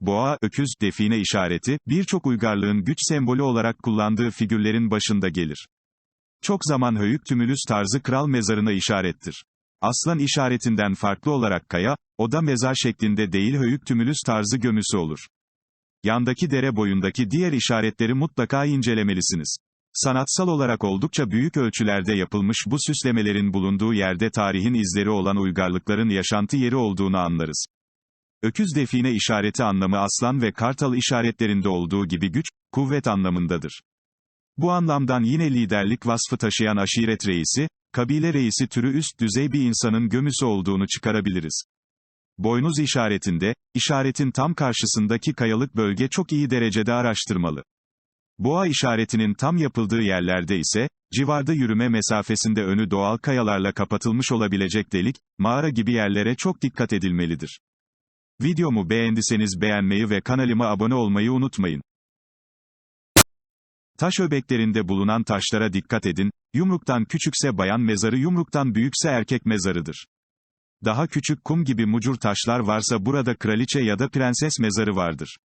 boğa, öküz, define işareti, birçok uygarlığın güç sembolü olarak kullandığı figürlerin başında gelir. Çok zaman höyük tümülüs tarzı kral mezarına işarettir. Aslan işaretinden farklı olarak kaya, o da mezar şeklinde değil höyük tümülüs tarzı gömüsü olur. Yandaki dere boyundaki diğer işaretleri mutlaka incelemelisiniz. Sanatsal olarak oldukça büyük ölçülerde yapılmış bu süslemelerin bulunduğu yerde tarihin izleri olan uygarlıkların yaşantı yeri olduğunu anlarız. Öküz define işareti anlamı aslan ve kartal işaretlerinde olduğu gibi güç, kuvvet anlamındadır. Bu anlamdan yine liderlik vasfı taşıyan aşiret reisi, kabile reisi türü üst düzey bir insanın gömüsü olduğunu çıkarabiliriz. Boynuz işaretinde, işaretin tam karşısındaki kayalık bölge çok iyi derecede araştırmalı. Boğa işaretinin tam yapıldığı yerlerde ise, civarda yürüme mesafesinde önü doğal kayalarla kapatılmış olabilecek delik, mağara gibi yerlere çok dikkat edilmelidir. Videomu beğendiyseniz beğenmeyi ve kanalıma abone olmayı unutmayın. Taş öbeklerinde bulunan taşlara dikkat edin, yumruktan küçükse bayan mezarı yumruktan büyükse erkek mezarıdır. Daha küçük kum gibi mucur taşlar varsa burada kraliçe ya da prenses mezarı vardır.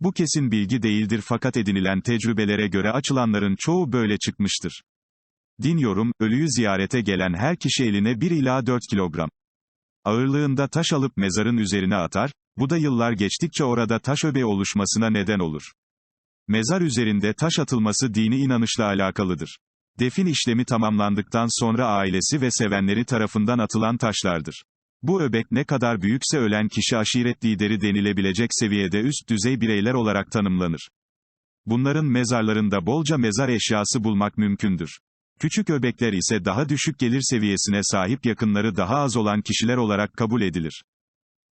Bu kesin bilgi değildir fakat edinilen tecrübelere göre açılanların çoğu böyle çıkmıştır. Dinliyorum, ölüyü ziyarete gelen her kişi eline 1 ila 4 kilogram. Ağırlığında taş alıp mezarın üzerine atar, bu da yıllar geçtikçe orada taş öbeği oluşmasına neden olur. Mezar üzerinde taş atılması dini inanışla alakalıdır. Defin işlemi tamamlandıktan sonra ailesi ve sevenleri tarafından atılan taşlardır. Bu öbek ne kadar büyükse ölen kişi aşiret lideri denilebilecek seviyede üst düzey bireyler olarak tanımlanır. Bunların mezarlarında bolca mezar eşyası bulmak mümkündür. Küçük öbekler ise daha düşük gelir seviyesine sahip yakınları daha az olan kişiler olarak kabul edilir.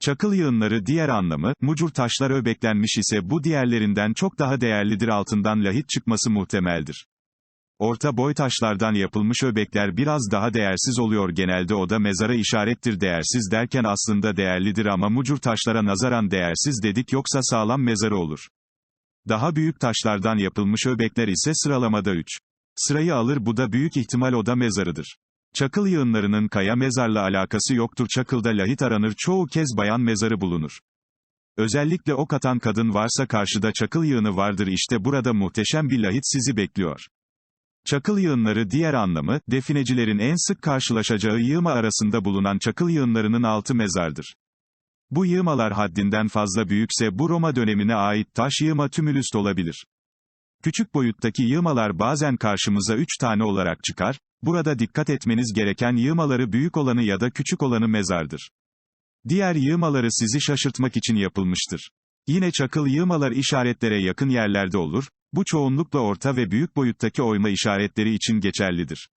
Çakıl yığınları diğer anlamı, mucur taşlar öbeklenmiş ise bu diğerlerinden çok daha değerlidir altından lahit çıkması muhtemeldir. Orta boy taşlardan yapılmış öbekler biraz daha değersiz oluyor genelde o da mezara işarettir değersiz derken aslında değerlidir ama mucur taşlara nazaran değersiz dedik yoksa sağlam mezarı olur. Daha büyük taşlardan yapılmış öbekler ise sıralamada 3. Sırayı alır bu da büyük ihtimal o da mezarıdır. Çakıl yığınlarının kaya mezarla alakası yoktur çakılda lahit aranır çoğu kez bayan mezarı bulunur. Özellikle ok atan kadın varsa karşıda çakıl yığını vardır işte burada muhteşem bir lahit sizi bekliyor. Çakıl yığınları diğer anlamı, definecilerin en sık karşılaşacağı yığma arasında bulunan çakıl yığınlarının altı mezardır. Bu yığmalar haddinden fazla büyükse bu Roma dönemine ait taş yığma tümülüst olabilir. Küçük boyuttaki yığmalar bazen karşımıza üç tane olarak çıkar, burada dikkat etmeniz gereken yığmaları büyük olanı ya da küçük olanı mezardır. Diğer yığmaları sizi şaşırtmak için yapılmıştır. Yine çakıl yığmalar işaretlere yakın yerlerde olur, bu çoğunlukla orta ve büyük boyuttaki oyma işaretleri için geçerlidir.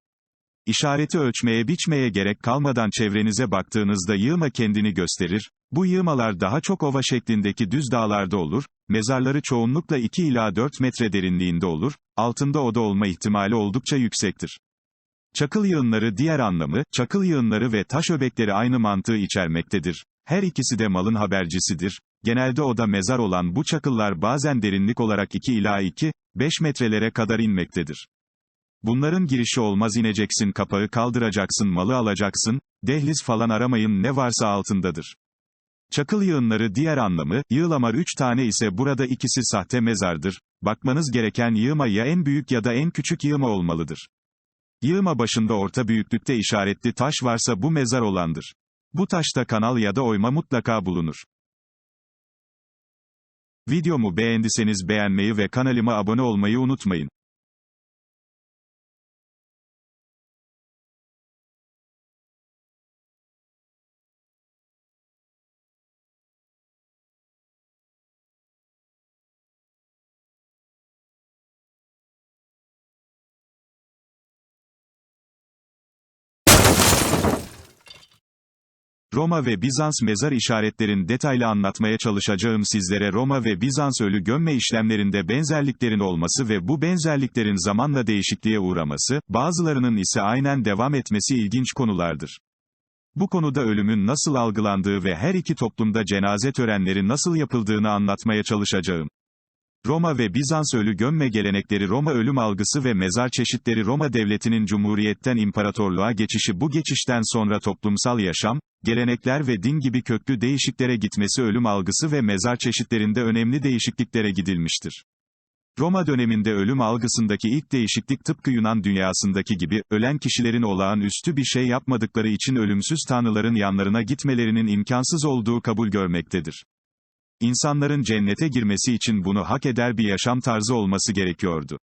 İşareti ölçmeye biçmeye gerek kalmadan çevrenize baktığınızda yığma kendini gösterir, bu yığmalar daha çok ova şeklindeki düz dağlarda olur, mezarları çoğunlukla 2 ila 4 metre derinliğinde olur, altında oda olma ihtimali oldukça yüksektir. Çakıl yığınları diğer anlamı, çakıl yığınları ve taş öbekleri aynı mantığı içermektedir. Her ikisi de malın habercisidir. Genelde oda mezar olan bu çakıllar bazen derinlik olarak 2 ila 2, 5 metrelere kadar inmektedir. Bunların girişi olmaz ineceksin kapağı kaldıracaksın malı alacaksın, dehliz falan aramayın ne varsa altındadır. Çakıl yığınları diğer anlamı, yığılamar 3 tane ise burada ikisi sahte mezardır. Bakmanız gereken yığma ya en büyük ya da en küçük yığma olmalıdır. Yığma başında orta büyüklükte işaretli taş varsa bu mezar olandır. Bu taşta kanal ya da oyma mutlaka bulunur. Videomu beğendiyseniz beğenmeyi ve kanalıma abone olmayı unutmayın. Roma ve Bizans mezar işaretlerin detaylı anlatmaya çalışacağım sizlere Roma ve Bizans ölü gömme işlemlerinde benzerliklerin olması ve bu benzerliklerin zamanla değişikliğe uğraması, bazılarının ise aynen devam etmesi ilginç konulardır. Bu konuda ölümün nasıl algılandığı ve her iki toplumda cenaze törenleri nasıl yapıldığını anlatmaya çalışacağım. Roma ve Bizans ölü gömme gelenekleri Roma ölüm algısı ve mezar çeşitleri Roma devletinin cumhuriyetten imparatorluğa geçişi bu geçişten sonra toplumsal yaşam, gelenekler ve din gibi köklü değişiklere gitmesi ölüm algısı ve mezar çeşitlerinde önemli değişikliklere gidilmiştir. Roma döneminde ölüm algısındaki ilk değişiklik tıpkı Yunan dünyasındaki gibi, ölen kişilerin olağanüstü bir şey yapmadıkları için ölümsüz tanrıların yanlarına gitmelerinin imkansız olduğu kabul görmektedir. İnsanların cennete girmesi için bunu hak eder bir yaşam tarzı olması gerekiyordu.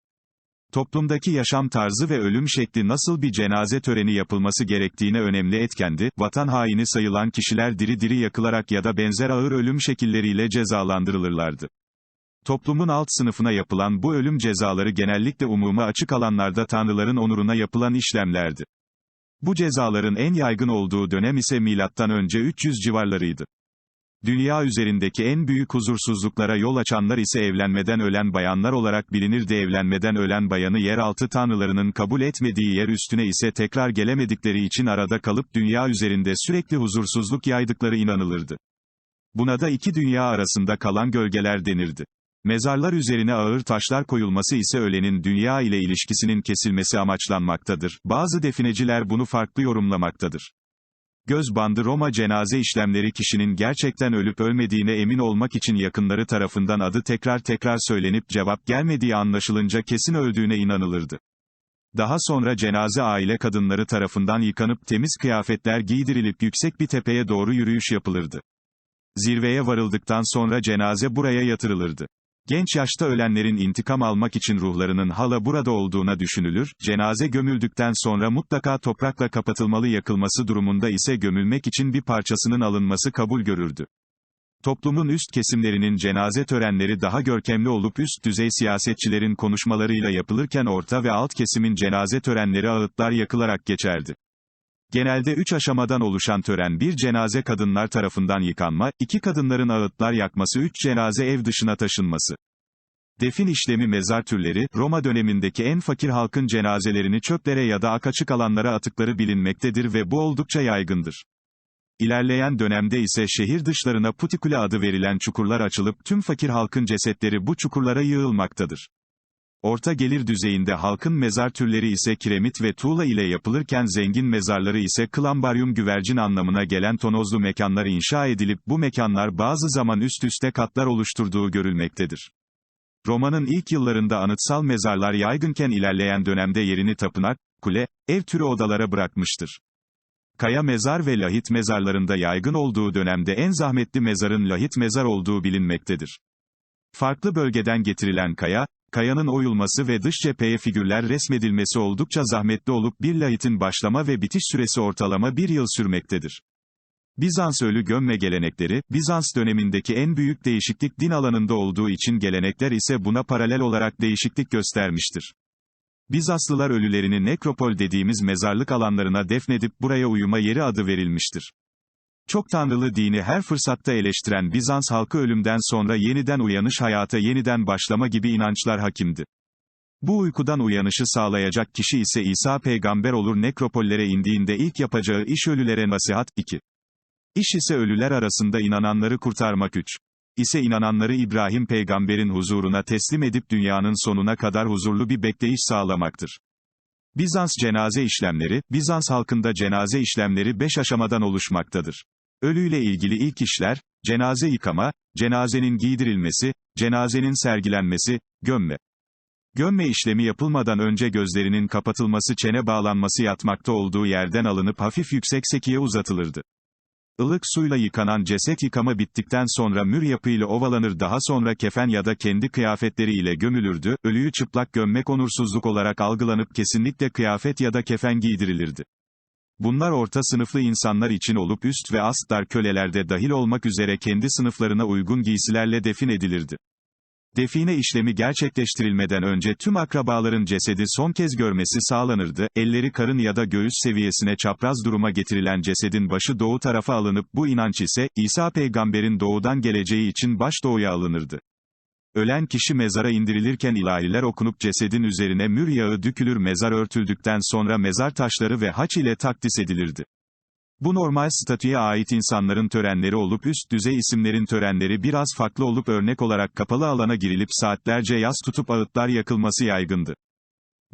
Toplumdaki yaşam tarzı ve ölüm şekli nasıl bir cenaze töreni yapılması gerektiğine önemli etkendi, vatan haini sayılan kişiler diri diri yakılarak ya da benzer ağır ölüm şekilleriyle cezalandırılırlardı. Toplumun alt sınıfına yapılan bu ölüm cezaları genellikle umuma açık alanlarda tanrıların onuruna yapılan işlemlerdi. Bu cezaların en yaygın olduğu dönem ise milattan önce 300 civarlarıydı. Dünya üzerindeki en büyük huzursuzluklara yol açanlar ise evlenmeden ölen bayanlar olarak bilinirdi evlenmeden ölen bayanı yeraltı tanrılarının kabul etmediği yer üstüne ise tekrar gelemedikleri için arada kalıp dünya üzerinde sürekli huzursuzluk yaydıkları inanılırdı. Buna da iki dünya arasında kalan gölgeler denirdi. Mezarlar üzerine ağır taşlar koyulması ise ölenin dünya ile ilişkisinin kesilmesi amaçlanmaktadır. Bazı defineciler bunu farklı yorumlamaktadır. Göz bandı Roma cenaze işlemleri kişinin gerçekten ölüp ölmediğine emin olmak için yakınları tarafından adı tekrar tekrar söylenip cevap gelmediği anlaşılınca kesin öldüğüne inanılırdı. Daha sonra cenaze aile kadınları tarafından yıkanıp temiz kıyafetler giydirilip yüksek bir tepeye doğru yürüyüş yapılırdı. Zirveye varıldıktan sonra cenaze buraya yatırılırdı. Genç yaşta ölenlerin intikam almak için ruhlarının hala burada olduğuna düşünülür, cenaze gömüldükten sonra mutlaka toprakla kapatılmalı yakılması durumunda ise gömülmek için bir parçasının alınması kabul görürdü. Toplumun üst kesimlerinin cenaze törenleri daha görkemli olup üst düzey siyasetçilerin konuşmalarıyla yapılırken orta ve alt kesimin cenaze törenleri ağıtlar yakılarak geçerdi. Genelde üç aşamadan oluşan tören bir cenaze kadınlar tarafından yıkanma, iki kadınların ağıtlar yakması üç cenaze ev dışına taşınması. Defin işlemi mezar türleri, Roma dönemindeki en fakir halkın cenazelerini çöplere ya da akaçık alanlara atıkları bilinmektedir ve bu oldukça yaygındır. İlerleyen dönemde ise şehir dışlarına putikule adı verilen çukurlar açılıp tüm fakir halkın cesetleri bu çukurlara yığılmaktadır. Orta gelir düzeyinde halkın mezar türleri ise kiremit ve tuğla ile yapılırken zengin mezarları ise klambaryum güvercin anlamına gelen tonozlu mekanlar inşa edilip bu mekanlar bazı zaman üst üste katlar oluşturduğu görülmektedir. Roma'nın ilk yıllarında anıtsal mezarlar yaygınken ilerleyen dönemde yerini tapınak, kule, ev türü odalara bırakmıştır. Kaya mezar ve lahit mezarlarında yaygın olduğu dönemde en zahmetli mezarın lahit mezar olduğu bilinmektedir. Farklı bölgeden getirilen kaya, kayanın oyulması ve dış cepheye figürler resmedilmesi oldukça zahmetli olup bir lahitin başlama ve bitiş süresi ortalama bir yıl sürmektedir. Bizans ölü gömme gelenekleri, Bizans dönemindeki en büyük değişiklik din alanında olduğu için gelenekler ise buna paralel olarak değişiklik göstermiştir. Bizanslılar ölülerini nekropol dediğimiz mezarlık alanlarına defnedip buraya uyuma yeri adı verilmiştir. Çok tanrılı dini her fırsatta eleştiren Bizans halkı ölümden sonra yeniden uyanış hayata yeniden başlama gibi inançlar hakimdi. Bu uykudan uyanışı sağlayacak kişi ise İsa peygamber olur nekropollere indiğinde ilk yapacağı iş ölülere nasihat, 2. İş ise ölüler arasında inananları kurtarmak 3. ise inananları İbrahim peygamberin huzuruna teslim edip dünyanın sonuna kadar huzurlu bir bekleyiş sağlamaktır. Bizans cenaze işlemleri, Bizans halkında cenaze işlemleri beş aşamadan oluşmaktadır. Ölüyle ilgili ilk işler, cenaze yıkama, cenazenin giydirilmesi, cenazenin sergilenmesi, gömme. Gömme işlemi yapılmadan önce gözlerinin kapatılması çene bağlanması yatmakta olduğu yerden alınıp hafif yüksek sekiye uzatılırdı. Ilık suyla yıkanan ceset yıkama bittikten sonra mür yapıyla ovalanır daha sonra kefen ya da kendi kıyafetleri ile gömülürdü, ölüyü çıplak gömmek onursuzluk olarak algılanıp kesinlikle kıyafet ya da kefen giydirilirdi. Bunlar orta sınıflı insanlar için olup üst ve ast dar kölelerde dahil olmak üzere kendi sınıflarına uygun giysilerle defin edilirdi. Define işlemi gerçekleştirilmeden önce tüm akrabaların cesedi son kez görmesi sağlanırdı, elleri karın ya da göğüs seviyesine çapraz duruma getirilen cesedin başı doğu tarafa alınıp bu inanç ise, İsa peygamberin doğudan geleceği için baş doğuya alınırdı. Ölen kişi mezara indirilirken ilahiler okunup cesedin üzerine mür yağı dökülür mezar örtüldükten sonra mezar taşları ve haç ile takdis edilirdi. Bu normal statüye ait insanların törenleri olup üst düzey isimlerin törenleri biraz farklı olup örnek olarak kapalı alana girilip saatlerce yas tutup ağıtlar yakılması yaygındı.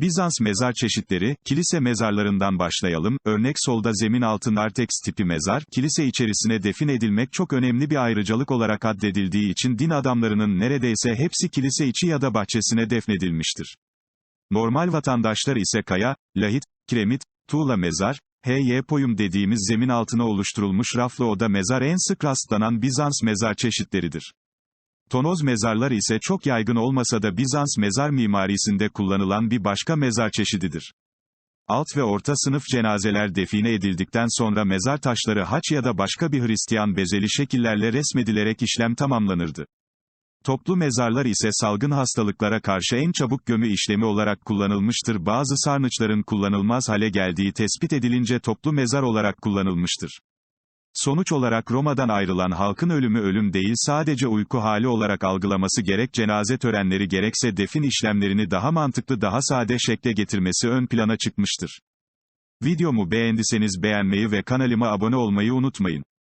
Bizans mezar çeşitleri, kilise mezarlarından başlayalım, örnek solda zemin altı narteks tipi mezar, kilise içerisine defin edilmek çok önemli bir ayrıcalık olarak addedildiği için din adamlarının neredeyse hepsi kilise içi ya da bahçesine defnedilmiştir. Normal vatandaşlar ise kaya, lahit, kiremit, tuğla mezar, H.Y. dediğimiz zemin altına oluşturulmuş raflı oda mezar en sık rastlanan Bizans mezar çeşitleridir. Tonoz mezarlar ise çok yaygın olmasa da Bizans mezar mimarisinde kullanılan bir başka mezar çeşididir. Alt ve orta sınıf cenazeler define edildikten sonra mezar taşları haç ya da başka bir Hristiyan bezeli şekillerle resmedilerek işlem tamamlanırdı. Toplu mezarlar ise salgın hastalıklara karşı en çabuk gömü işlemi olarak kullanılmıştır. Bazı sarnıçların kullanılmaz hale geldiği tespit edilince toplu mezar olarak kullanılmıştır. Sonuç olarak Roma'dan ayrılan halkın ölümü ölüm değil sadece uyku hali olarak algılaması gerek cenaze törenleri gerekse defin işlemlerini daha mantıklı daha sade şekle getirmesi ön plana çıkmıştır. Videomu beğendiyseniz beğenmeyi ve kanalıma abone olmayı unutmayın.